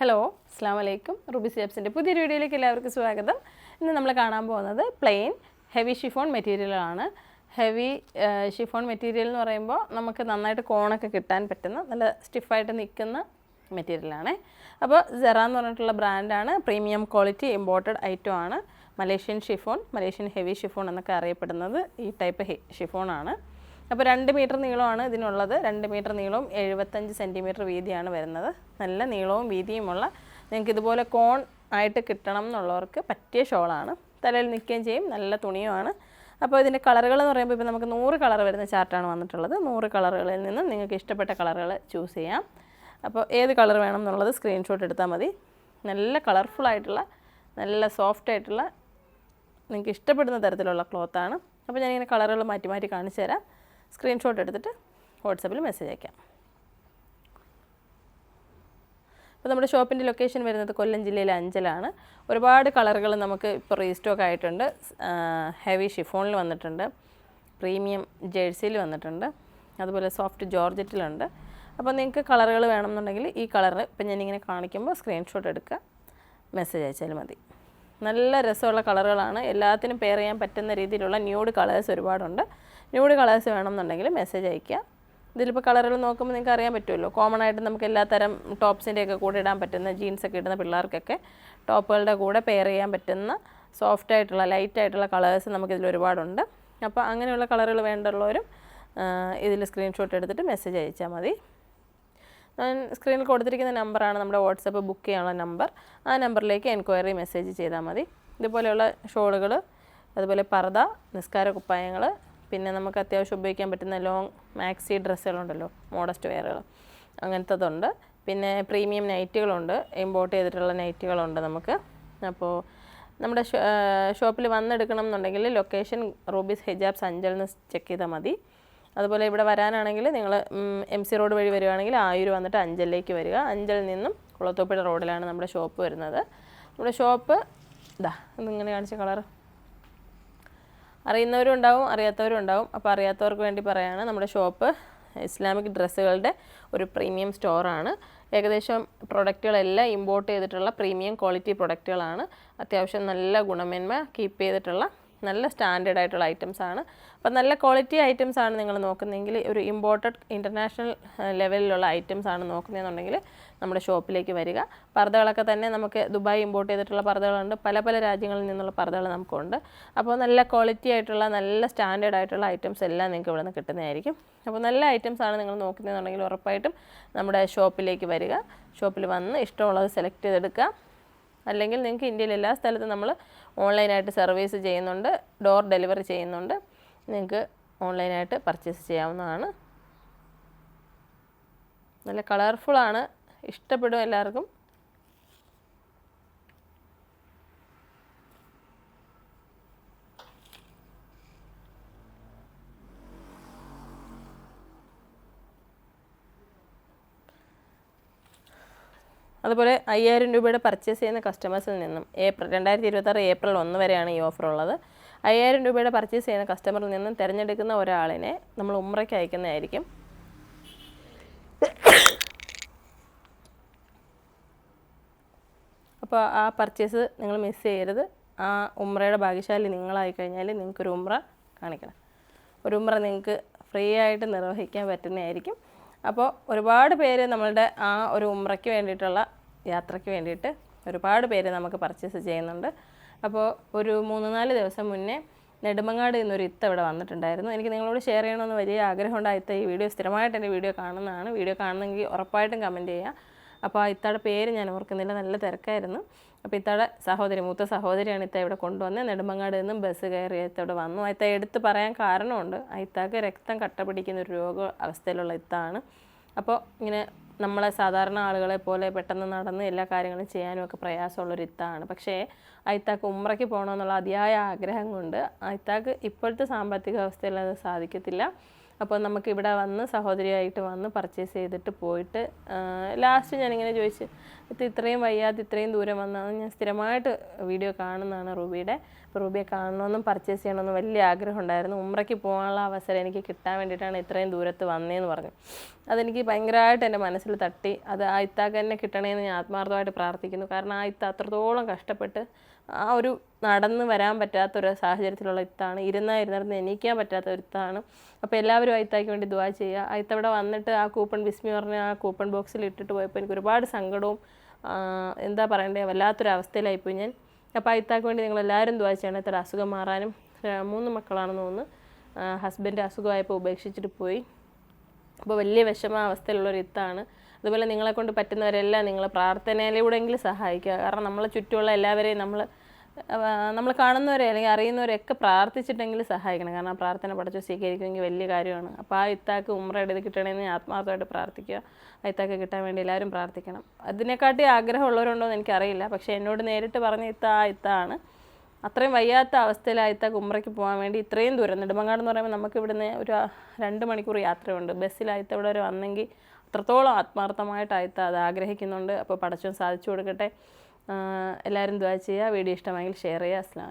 Hello അസ്സാം വലൈക്കും Ruby സിയാബ്സിന്റെ പുതിയൊരു വീഡിയോയിലേക്ക് എല്ലാവർക്കും സ്വാഗതം. ഇന്ന് നമ്മൾ കാണാൻ പോകുന്നത് പ്ലെയിൻ ഹെവി ഷിഫോൺ മെറ്റീരിയലാണ് ഹെവി ഷിഫോൺ മെറ്റീരിയൽ എന്ന് പറയുമ്പോൾ നമുക്ക് നന്നായിട്ട് കോണൊക്കെ കിട്ടാൻ പറ്റുന്ന നല്ല സ്റ്റിഫായിട്ട് നിൽക്കുന്ന മെറ്റീരിയലാണ് അപ്പോൾ സെറ എന്ന് പറഞ്ഞിട്ടുള്ള ബ്രാൻഡാണ് പ്രീമിയം ക്വാളിറ്റി ഇമ്പോർട്ടഡ് ഐറ്റം ആണ്. Malaysian chiffon Malaysian heavy chiffon എന്നൊക്കെ അറിയപ്പെടുന്നത് ഈ ടൈപ്പ് ഷിഫോണാണ് അപ്പോൾ രണ്ട് മീറ്റർ നീളമാണ് ഇതിനുള്ളത്. രണ്ട് മീറ്റർ നീളവും എഴുപത്തഞ്ച് സെന്റിമീറ്റർ വീതിയാണ് വരുന്നത്. നല്ല നീളവും വീതിയുമുള്ള നിങ്ങൾക്ക് ഇതുപോലെ കോൺ ആയിട്ട് കിട്ടണം എന്നുള്ളവർക്ക് പറ്റിയ ഷോളാണ്. തലയിൽ നിൽക്കുകയും ചെയ്യും. നല്ല തുണിയുമാണ്. അപ്പോൾ ഇതിന്റെ കളറുകൾ എന്ന് പറയുമ്പോൾ ഇപ്പോൾ നമുക്ക് നൂറ് കളർ വരുന്ന ചാർട്ടാണ് വന്നിട്ടുള്ളത്. നൂറ് കളറുകളിൽ നിന്നും നിങ്ങൾക്ക് ഇഷ്ടപ്പെട്ട കളറുകൾ ചൂസ് ചെയ്യാം. അപ്പോൾ ഏത് കളർ വേണം എന്നുള്ളത് സ്ക്രീൻഷോട്ട് എടുത്താൽ മതി. നല്ല കളർഫുൾ ആയിട്ടുള്ള നല്ല സോഫ്റ്റ് ആയിട്ടുള്ള നിങ്ങൾക്ക് ഇഷ്ടപ്പെടുന്ന തരത്തിലുള്ള ക്ലോത്താണ്. അപ്പോൾ ഞാനിങ്ങനെ കളറുകൾ മാറ്റി മാറ്റി കാണിച്ചു തരാം. സ്ക്രീൻഷോട്ട് എടുത്തിട്ട് വാട്സപ്പിൽ മെസ്സേജ് അയക്കാം. അപ്പോൾ നമ്മുടെ ഷോപ്പിന്റെ ലൊക്കേഷൻ വരുന്നത് കൊല്ലം ജില്ലയിലെ അഞ്ചലാണ്. ഒരുപാട് കളറുകൾ നമുക്ക് ഇപ്പോൾ റീസ്റ്റോക്ക് ആയിട്ടുണ്ട്. ഹെവി ഷിഫോണിൽ വന്നിട്ടുണ്ട്. പ്രീമിയം ജേഴ്സിയിൽ വന്നിട്ടുണ്ട്. അതുപോലെ സോഫ്റ്റ് ജോർജറ്റിലുണ്ട് അപ്പോൾ നിങ്ങൾക്ക് കളറുകൾ വേണമെന്നുണ്ടെങ്കിൽ ഈ കളർ ഇപ്പം ഞാനിങ്ങനെ കാണിക്കുമ്പോൾ സ്ക്രീൻഷോട്ട് എടുക്കുക. മെസ്സേജ് അയച്ചാൽ മതി. നല്ല രസമുള്ള കളറുകളാണ്. എല്ലാത്തിനും പെയർ ചെയ്യാൻ പറ്റുന്ന രീതിയിലുള്ള ന്യൂഡ് കളേഴ്സ് ഒരുപാടുണ്ട്. ന്യൂഡ് കളേഴ്സ് വേണമെന്നുണ്ടെങ്കിൽ മെസ്സേജ് അയയ്ക്കുക. ഇതിലിപ്പോൾ കളറുകൾ നോക്കുമ്പോൾ നിങ്ങൾക്ക് അറിയാൻ പറ്റുമല്ലോ. കോമൺ ആയിട്ട് നമുക്ക് എല്ലാ തരം ടോപ്സിന്റെയൊക്കെ കൂടെ ഇടാൻ പറ്റുന്ന ജീൻസൊക്കെ ഇടുന്ന പിള്ളേർക്കൊക്കെ ടോപ്പുകളുടെ കൂടെ പെയർ ചെയ്യാൻ പറ്റുന്ന സോഫ്റ്റ് ആയിട്ടുള്ള ലൈറ്റ് ആയിട്ടുള്ള കളേഴ്സ് നമുക്കിതിൽ ഒരുപാടുണ്ട്. അപ്പോൾ അങ്ങനെയുള്ള കളറുകൾ വേണ്ടുള്ളവരും ഇതിൽ സ്ക്രീൻഷോട്ട് എടുത്തിട്ട് മെസ്സേജ് അയച്ചാൽ മതി. സ്ക്രീനിൽ കൊടുത്തിരിക്കുന്ന നമ്പറാണ് നമ്മുടെ വാട്സപ്പ് ബുക്ക് ചെയ്യാനുള്ള നമ്പർ ആ നമ്പറിലേക്ക് എൻക്വയറി മെസ്സേജ് ചെയ്താൽ മതി. ഇതുപോലെയുള്ള ഷോളുകൾ അതുപോലെ പർദ നിസ്കാര കുപ്പായങ്ങൾ പിന്നെ നമുക്ക് അത്യാവശ്യം ഉപയോഗിക്കാൻ പറ്റുന്ന ലോങ് മാക്സി ഡ്രസ്സുകളുണ്ടല്ലോ മോഡസ്റ്റ് വെയറുകൾ അങ്ങനത്തതുണ്ട്. പിന്നെ പ്രീമിയം നൈറ്റുകളുണ്ട് ഇമ്പോർട്ട് ചെയ്തിട്ടുള്ള നൈറ്റുകളുണ്ട് നമുക്ക്. അപ്പോൾ നമ്മുടെ ഷോപ്പിൽ വന്നെടുക്കണം എന്നുണ്ടെങ്കിൽ ലൊക്കേഷൻ റൂബീസ് ഹിജാബ് സഞ്ചൽ എന്ന് ചെക്ക് ചെയ്താൽ മതി. അതുപോലെ ഇവിടെ വരാനാണെങ്കിൽ നിങ്ങൾ എം സി റോഡ് വഴി വരുവാണെങ്കിൽ ആയൂർ വന്നിട്ട് അഞ്ചലിലേക്ക് വരിക. അഞ്ചലിൽ നിന്നും കുളത്തോപ്പുഴ റോഡിലാണ് നമ്മുടെ ഷോപ്പ് വരുന്നത്. നമ്മുടെ ഷോപ്പ് ഇതാ ഇതിങ്ങനെ കാണിച്ച കളർ. അറിയുന്നവരും ഉണ്ടാവും അറിയാത്തവരും ഉണ്ടാവും. അപ്പോൾ അറിയാത്തവർക്ക് വേണ്ടി പറയാണ് നമ്മുടെ ഷോപ്പ് ഇസ്ലാമിക് ഡ്രസ്സുകളുടെ ഒരു പ്രീമിയം സ്റ്റോറാണ്. ഏകദേശം പ്രൊഡക്റ്റുകളെല്ലാം ഇമ്പോർട്ട് ചെയ്തിട്ടുള്ള പ്രീമിയം ക്വാളിറ്റി പ്രൊഡക്റ്റുകളാണ്. അത്യാവശ്യം നല്ല ഗുണമേന്മ കീപ്പ് ചെയ്തിട്ടുള്ള നല്ല സ്റ്റാൻഡേർഡ് ആയിട്ടുള്ള ഐറ്റംസ് ആണ്. അപ്പം നല്ല ക്വാളിറ്റി ഐറ്റംസ് ആണ് നിങ്ങൾ നോക്കുന്നതെങ്കിൽ ഒരു ഇമ്പോർട്ടഡ് ഇന്റർനാഷണൽ ലെവലിലുള്ള ഐറ്റംസ് ആണ് നോക്കുന്നതെന്നുണ്ടെങ്കിൽ നമ്മുടെ ഷോപ്പിലേക്ക് വരിക. പർദ്ദകളൊക്കെ തന്നെ നമുക്ക് ദുബായ് ഇമ്പോർട്ട് ചെയ്തിട്ടുള്ള പർദ്ദകളുണ്ട്. പല പല രാജ്യങ്ങളിൽ നിന്നുള്ള പർദ്ദകൾ നമുക്കുണ്ട്. അപ്പോൾ നല്ല ക്വാളിറ്റി ആയിട്ടുള്ള നല്ല സ്റ്റാൻഡേർഡ് ആയിട്ടുള്ള ഐറ്റംസ് എല്ലാം നിങ്ങൾക്ക് ഇവിടെ നിന്ന് കിട്ടുന്നതായിരിക്കും. അപ്പോൾ നല്ല ഐറ്റംസ് ആണ് നിങ്ങൾ നോക്കുന്നതെന്നുണ്ടെങ്കിൽ ഉറപ്പായിട്ടും നമ്മുടെ ഷോപ്പിലേക്ക് വരിക. ഷോപ്പിൽ വന്ന് ഇഷ്ടമുള്ളത് സെലക്ട് ചെയ്തെടുക്കുക. അല്ലെങ്കിൽ നിങ്ങൾക്ക് ഇന്ത്യയിൽ എല്ലാ സ്ഥലത്തും നമ്മൾ ഓൺലൈനായിട്ട് സർവീസ് ചെയ്യുന്നുണ്ട് ഡോർ ഡെലിവറി ചെയ്യുന്നുണ്ട്. നിങ്ങൾക്ക് ഓൺലൈനായിട്ട് പർച്ചേസ് ചെയ്യാവുന്നതാണ്. നല്ല കളർഫുള്ളാണ് ഇഷ്ടപ്പെടും എല്ലാവർക്കും. അതുപോലെ അയ്യായിരം രൂപയുടെ പർച്ചേസ് ചെയ്യുന്ന കസ്റ്റമേഴ്സിൽ നിന്നും ഏപ്രിൽ രണ്ടായിരത്തി ഇരുപത്താറ് ഏപ്രിൽ ഒന്ന് വരെയാണ് ഈ ഓഫർ ഉള്ളത്. അയ്യായിരം രൂപയുടെ പർച്ചേസ് ചെയ്യുന്ന കസ്റ്റമറിൽ നിന്നും തിരഞ്ഞെടുക്കുന്ന ഒരാളിനെ നമ്മൾ ഉമ്രയ്ക്ക് അയക്കുന്നതായിരിക്കും. അപ്പോൾ ആ പർച്ചേസ് നിങ്ങൾ മിസ് ചെയ്യരുത്. ആ ഉമ്രയുടെ ഭാഗ്യശാലി നിങ്ങളായി കഴിഞ്ഞാൽ നിങ്ങൾക്കൊരു ഉമ്ര കാണിക്കണം. ഒരു ഉമ്ര നിങ്ങൾക്ക് ഫ്രീ ആയിട്ട് നിർവഹിക്കാൻ പറ്റുന്നതായിരിക്കും. അപ്പോൾ ഒരുപാട് പേര് നമ്മളുടെ ആ ഒരു ഉമ്രയ്ക്ക് വേണ്ടിയിട്ടുള്ള യാത്രയ്ക്ക് വേണ്ടിയിട്ട് ഒരുപാട് പേര് നമുക്ക് പർച്ചേസ് ചെയ്യുന്നുണ്ട്. അപ്പോൾ ഒരു മൂന്ന് നാല് ദിവസം മുന്നേ നെടുമങ്ങാട് എന്നൊരു ഇത്ത ഇവിടെ വന്നിട്ടുണ്ടായിരുന്നു. എനിക്ക് നിങ്ങളോട് ഷെയർ ചെയ്യണമെന്ന് വലിയ ആഗ്രഹമുണ്ടായിട്ട് ഈ വീഡിയോ സ്ഥിരമായിട്ട് എന്റെ വീഡിയോ കാണുന്നതാണ്. വീഡിയോ കാണുന്നെങ്കിൽ ഉറപ്പായിട്ടും കമന്റ് ചെയ്യുക. അപ്പോൾ ഇത്തയുടെ പേര് ഞാൻ ഓർക്കുന്നില്ല. നല്ല തിരക്കായിരുന്നു. അപ്പോൾ ഇത്തയുടെ സഹോദരി മൂത്ത സഹോദരിയാണ് ഇത്ത ഇവിടെ കൊണ്ടുവന്ന്. നെടുമങ്ങാട് നിന്നും ബസ് കയറി ഇത്തവിടെ വന്നു. ഇത്ത എടുത്ത് പറയാൻ കാരണമുണ്ട്. ഇത്താക്ക് രക്തം കട്ട പിടിക്കുന്ന ഒരു രോഗ അവസ്ഥയിലുള്ള ഇത്താണ്. അപ്പോൾ ഇങ്ങനെ നമ്മളെ സാധാരണ ആളുകളെ പോലെ പെട്ടെന്ന് നടന്ന് എല്ലാ കാര്യങ്ങളും ചെയ്യാനും ഒക്കെ പ്രയാസമുള്ളൊരു ഇത്താണ്. പക്ഷേ അയിത്താക്ക് ഉമ്രയ്ക്ക് പോകണമെന്നുള്ള അതിയായ ആഗ്രഹം കൊണ്ട് അയിത്താക്ക് ഇപ്പോഴത്തെ സാമ്പത്തിക അവസ്ഥയിൽ അത് സാധിക്കത്തില്ല. അപ്പോൾ നമുക്ക് ഇവിടെ വന്ന് സഹോദരിയായിട്ട് വന്ന് പർച്ചേസ് ചെയ്തിട്ട് പോയിട്ട് ലാസ്റ്റ് ഞാനിങ്ങനെ ചോദിച്ച് ഇത് ഇത്രയും വയ്യാതെ ഇത്രയും ദൂരം വന്നാണ് ഞാൻ സ്ഥിരമായിട്ട് വീഡിയോ കാണുന്നതാണ് റൂബിയുടെ. അപ്പോൾ റൂബിയെ കാണണമെന്നും പർച്ചേസ് ചെയ്യണമെന്നും വലിയ ആഗ്രഹം ഉണ്ടായിരുന്നു. ഉമ്രയ്ക്ക് പോകാനുള്ള അവസരം എനിക്ക് കിട്ടാൻ വേണ്ടിയിട്ടാണ് ഇത്രയും ദൂരത്ത് വന്നതെന്ന് പറഞ്ഞു. അതെനിക്ക് ഭയങ്കരമായിട്ട് എന്റെ മനസ്സിൽ തട്ടി. അത് ആ ഇത്താക്ക് തന്നെ കിട്ടണേന്ന് ഞാൻ ആത്മാർത്ഥമായിട്ട് പ്രാർത്ഥിക്കുന്നു. കാരണം ആ ഇത്ത അത്രത്തോളം കഷ്ടപ്പെട്ട് ആ ഒരു നടന്ന് വരാൻ പറ്റാത്ത ഒരു സാഹചര്യത്തിലുള്ള ഇത്താണ്. ഇരുന്നാ ഇരുന്നിരുന്ന് എണീക്കാൻ പറ്റാത്ത ഒരു ഇത്താണ്. അപ്പോൾ എല്ലാവരും അയിത്തായ്ക്ക് വേണ്ടി ദുവാ ചെയ്യുക അയിത്തവിടെ വന്നിട്ട് ആ കൂപ്പൺ ബിസ്മി പറഞ്ഞ ആ കൂപ്പൺ ബോക്സിൽ ഇട്ടിട്ട് പോയപ്പോൾ എനിക്ക് ഒരുപാട് സങ്കടവും എന്താ പറയണ്ടേ വല്ലാത്തൊരു അവസ്ഥയിലായിപ്പോയി ഞാൻ. അപ്പോൾ അയിത്താക്ക് വേണ്ടി നിങ്ങൾ എല്ലാവരും ദുവാ ചെയ്യണം. ഇത്ര അസുഖം മാറാനും മൂന്ന് മക്കളാണെന്ന് തോന്നുന്നു. ഹസ്ബൻഡ് അസുഖമായപ്പോൾ ഉപേക്ഷിച്ചിട്ട് പോയി. അപ്പോൾ വലിയ വിഷമാവസ്ഥയിലുള്ളൊരു ഇത്താണ്. അതുപോലെ നിങ്ങളെ കൊണ്ട് പറ്റുന്നവരെല്ലാം നിങ്ങൾ പ്രാർത്ഥനയിലൂടെയെങ്കിലും സഹായിക്കുക. കാരണം നമ്മളെ ചുറ്റുമുള്ള എല്ലാവരെയും നമ്മൾ നമ്മൾ കാണുന്നവരെ അല്ലെങ്കിൽ അറിയുന്നവരെയൊക്കെ പ്രാർത്ഥിച്ചിട്ടെങ്കിലും സഹായിക്കണം. കാരണം പ്രാർത്ഥന പഠിച്ചു സ്വീകരിക്കുമെങ്കിൽ വലിയ കാര്യമാണ്. അപ്പോൾ ആ ഇത്താക്ക് ഉമ്രയുടെ ഇത് കിട്ടണമെന്ന് ആത്മാർത്ഥമായിട്ട് പ്രാർത്ഥിക്കുക. ആ ഇത്താക്ക് കിട്ടാൻ വേണ്ടി എല്ലാവരും പ്രാർത്ഥിക്കണം. അതിനെക്കാട്ടി ആഗ്രഹമുള്ളവരുണ്ടോ എന്ന് എനിക്കറിയില്ല. പക്ഷേ എന്നോട് നേരിട്ട് പറഞ്ഞ ഇത്ത ആ ഇത്താണ്. അത്രയും വയ്യാത്ത അവസ്ഥയിൽ ആ ഇത്താക്ക് ഉമ്രയ്ക്ക് പോകാൻ വേണ്ടി ഇത്രയും ദൂരം നെടുമങ്ങാട് എന്ന് പറയുമ്പോൾ നമുക്ക് ഇവിടുന്ന് ഒരു രണ്ട് മണിക്കൂർ യാത്രയുണ്ട്. ബസ്സിലായിത്ത ഇവിടെ വരെ വന്നെങ്കിൽ അത്രത്തോളം ആത്മാർത്ഥമായിട്ടായിട്ട് അത് ആഗ്രഹിക്കുന്നുണ്ട്. അപ്പോൾ പടച്ചോൻ സാധിച്ചു കൊടുക്കട്ടെ. എല്ലാവരും ദ്വാ ചെയ്യുക. വീഡിയോ ഇഷ്ടമായെങ്കിൽ ഷെയർ ചെയ്യുക. അസ്സാം